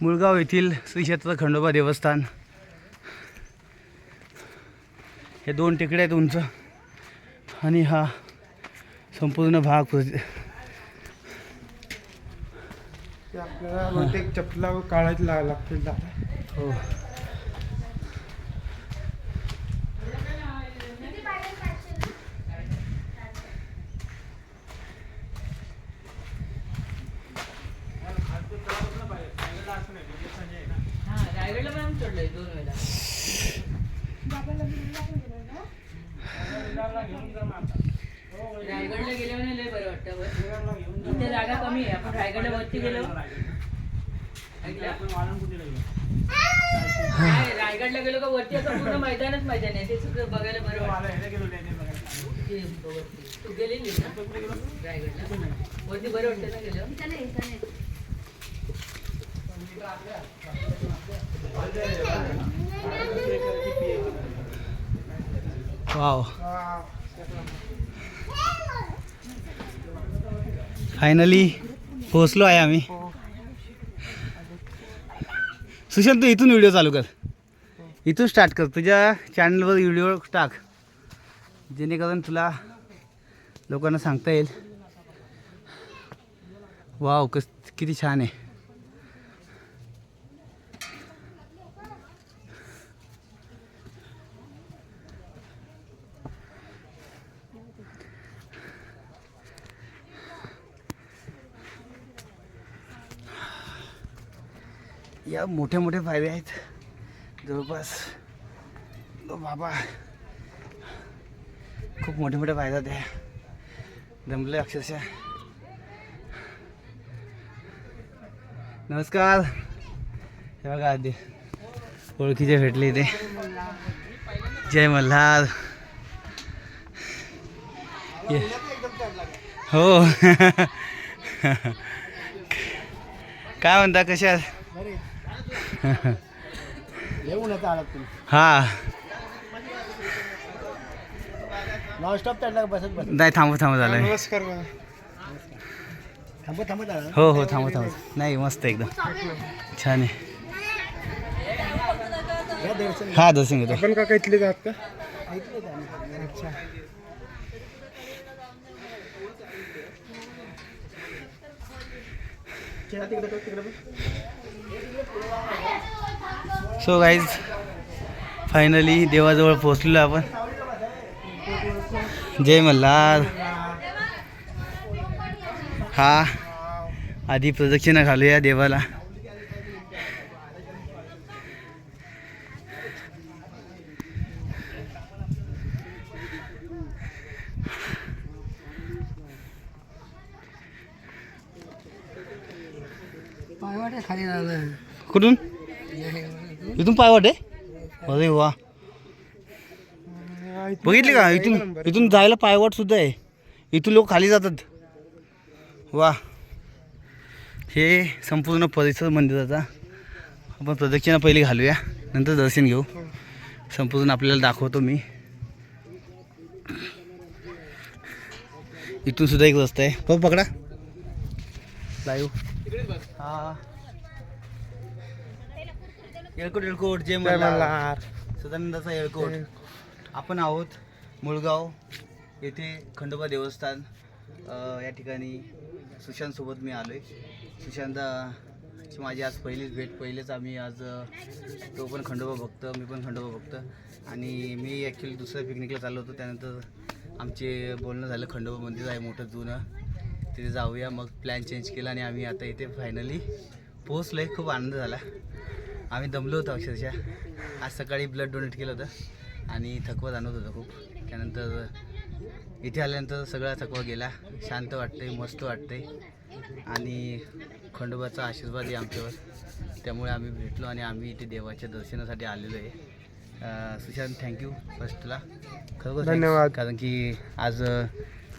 मुळगाव येथील श्री क्षेत्र खंडोबा देवस्थान. हे दोन टेकडे आहेत उंच. आणि हा संपूर्ण भाग आपल्याला बहुतेक चपला काढायला ला- लागतील दादा. हा रायगडला पण आम्ही चढलोय दोन वेळा रायगडला गेल्यावर लय बरं वाटतं वर. इथे जागा कमी आहे. आपण रायगडला वरती गेलो. ऐकलं? नाही, रायगडला गेलो का वरती? असं पूर्ण मैदानच मैदान आहे. ते सगळं बघायला बरं वाटतं. तू गेलेली ना रायगडला? वरती बरं वाटतं ना गेलं वाव. फायनली पोहोचलो आहे आम्ही. सुशांत तू इथून व्हिडिओ चालू कर. इथून स्टार्ट कर. तुझ्या चॅनलवर व्हिडिओ टाक. जेणेकरून तुला लोकांना सांगता येईल. वाव कस किती छान आहे. या मोठे मोठे फायदे आहेत. जवळपास बाबा. खूप मोठे मोठे फायदा त्या दमले अक्षरशः. नमस्कार. हे बघा आधी. ओळखीचे भेटले इथे. जय मल्हार. ये. हो. काय म्हणता कशा येऊन येतं आलात तुम्ही हा. नाही थांबू थांबू झालं नमस्कार हो हो थांबू थांबू. नाही मस्त एकदम. छान आहे. हा दर्शन घेतो. आपण का इथले जात का? अच्छा. सो गाईज फायनली देवाजवळ पोहोचलेलो आपण. जय मल्हार. हा आधी प्रदक्षिणा घालूया देवाला. खाली कुठून? इथून पायवाट आहे अरे वा. बघितले का? इथून इथून जायला पायवाट सुद्धा आहे. इथून लोक खाली जातात. वा. हे संपूर्ण परिसर मंदिराचा. आपण प्रदक्षिणा पहिली घालूया. नंतर दर्शन घेऊ. संपूर्ण आपल्याला दाखवतो मी. इथून सुद्धा एक रस्ता आहे. हो पकडा. लाईव्ह हा. येळकोट येळकोट जय मल्हार. सदानंदाचा येळकोट. आपण आहोत मुळगाव येथे खंडोबा देवस्थान या ठिकाणी सुशांतसोबत मी आलो आहे सुशांतची माझी आज पहिलीच भेट. पहिलेच आम्ही आज तो पण खंडोबा भक्त मी पण खंडोबा भक्त. आणि मी ॲक्च्युली दुसऱ्या पिकनिकला चाललो होतो. त्यानंतर आमचे बोलणं झालं खंडोबा मंदिर आहे मोठं जुनं. तिथे जाऊया. मग प्लॅन चेंज केला आणि आम्ही आता इथे फायनली पोहोचलो आहे खूप आनंद झाला. आम्ही दमलो होतो अक्षरशः. आज सकाळी ब्लड डोनेट केलं होतं आणि थकवा जाणवत होतं खूप. त्यानंतर इथे आल्यानंतर सगळा थकवा गेला. शांत वाटते मस्त वाटते आणि खंडोबाचा आशीर्वाद आहे आमच्यावर. त्यामुळे आम्ही भेटलो आणि आम्ही इथे देवाच्या दर्शनासाठी आलेलो आहे. सुशांत थँक्यू फर्स्ट तुला खरोखर. धन्यवाद. कारण की आज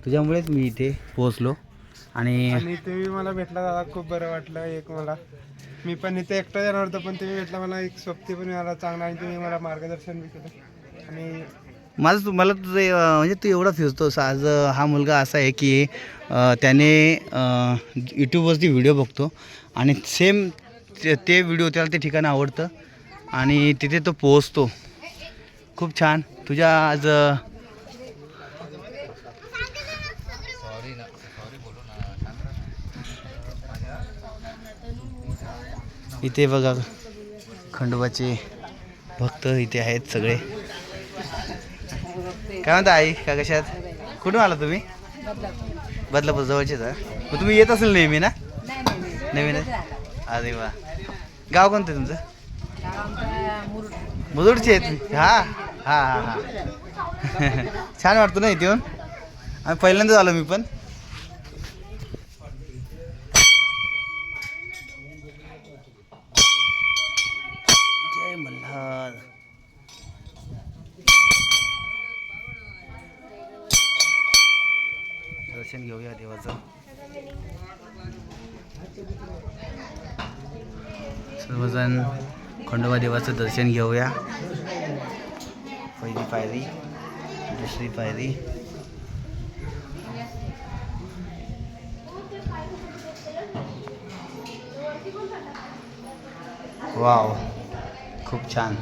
तुझ्यामुळेच मी इथे पोहोचलो. आणि आणि तुम्ही मला भेटला दादा खूप बरं वाटलं एक मला. मी पण इथे एकटा येणार होतो पण तुम्ही भेटला मला एक सोबती पण मिळाला चांगला आणि तुम्ही मला मार्गदर्शन बी केलं. आणि माझं तू मला तुझं अं, म्हणजे तू एवढा फिरतोस आज अं, हा मुलगा असा आहे की अं, त्याने यूट्यूबवरती व्हिडिओ बघतो आणि सेम ते- ते व्हिडिओ त्याला ते ठिकाण आवडतं आणि तिथे तो पोहोचतो. खूप छान. तुझ्या आज अ, इथे बघा. खंडोबाचे भक्त इथे आहेत सगळे. काय म्हणता आई? का कशात कुठून आला तुम्ही? बदलापूर जवळचेच आहे. मग तुम्ही येत असेल नेहमी ना? नवीन अरे वा. गाव कोणतं तुमचं? मुरुडचे आहेत. हा हा हा हा. छान वाटतो ना इथे येऊन आम्ही पहिल्यांदाच आलो मी पण. दर्शन घेऊया देवाचं. सर्वजण खंडोबा देवाचं दर्शन घेऊया. पहिली पायरी दुसरी पायरी. वाव खूप छान.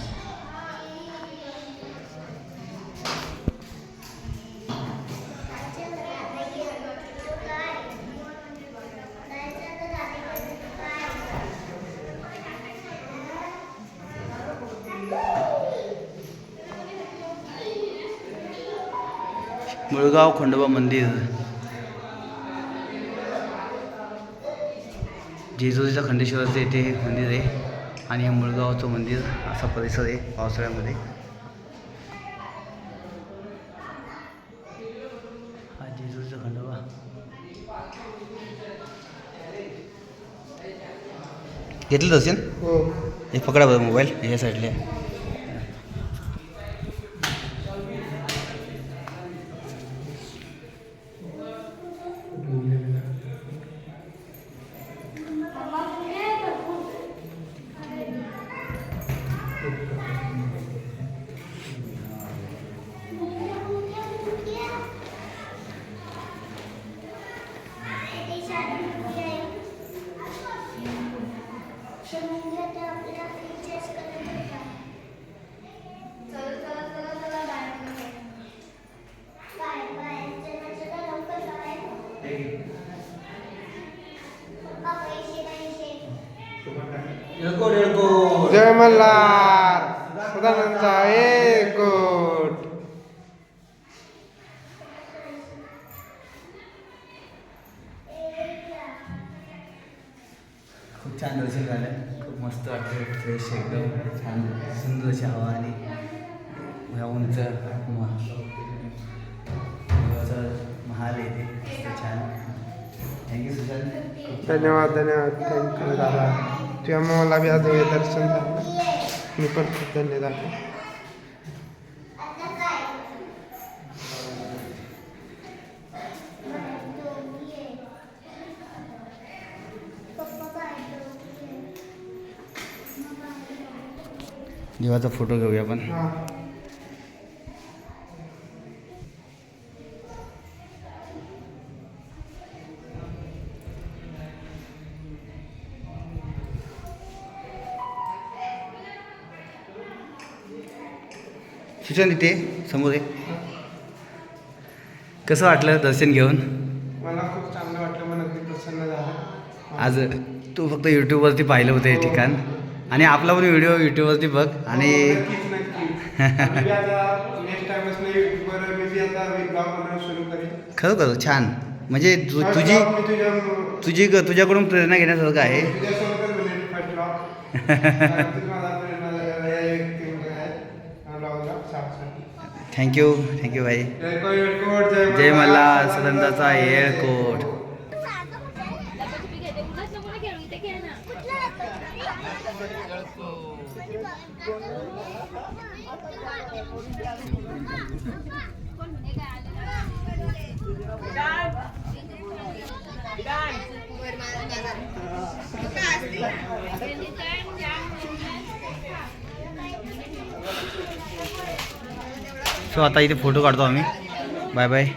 मुळगाव खंडोबा मंदिर. जेजुरीच्या खंडेश्वराचं इथे मंदिर आहे आणि हे मुळगावचं मंदिर असा परिसर आहे पावसाळ्यामध्ये. हा जेजुरीचा खंडोबा. घेतलं दर्शन हो. हे पकडा बरं मोबाईल या साईडला. जय मल्हार. सदानंदचा एक कोट. खूप छान दर्शन झालं खूप मस्त वाटतं फ्रेश एकदम. छान सुंदर अशी हवा आणि उंच महाल आहे ते. मस्त छान. Thank you Sushant. धन्यवाद धन्यवाद. थँक्यू दादा. तुझ्यामुळे मला बी आज दर्शन झालं. मी पण खूप धन्य झालो देवाचा फोटो घेऊया आपण. हा सुशांत इथे समोर आहे कसं वाटलं दर्शन घेऊन? मला खूप चांगलं वाटलं अगदी प्रसन्न झालं. आज तू फक्त यूट्यूबवरती पाहिलं होतं हे ठिकाण. आणि आपला पण व्हिडिओ यूट्यूबवरती बघ. आणि नक्कीच नक्कीच. मी बी आता नेक्स्ट टाइमच नाही युट्यूबवर मी बी आता ब्लॉग बनवणं सुरू करेन. खरोखर छान. म्हणजे तु First तुझी vlog मी तुझ्या तुझी तुझ्याकडून प्रेरणा घेण्यासारखं आहे. तुझ्यासोबतच बनेल फर्स्ट ब्लॉग तुझ माझा प्रेरणा या व्यक्तीमध्ये आहे ब्लॉगला साफसाठी थँक्यू थँक्यू भाई जय मला जय सदंताचा सो आता इथे फोटो काढतो आम्ही. Bye bye.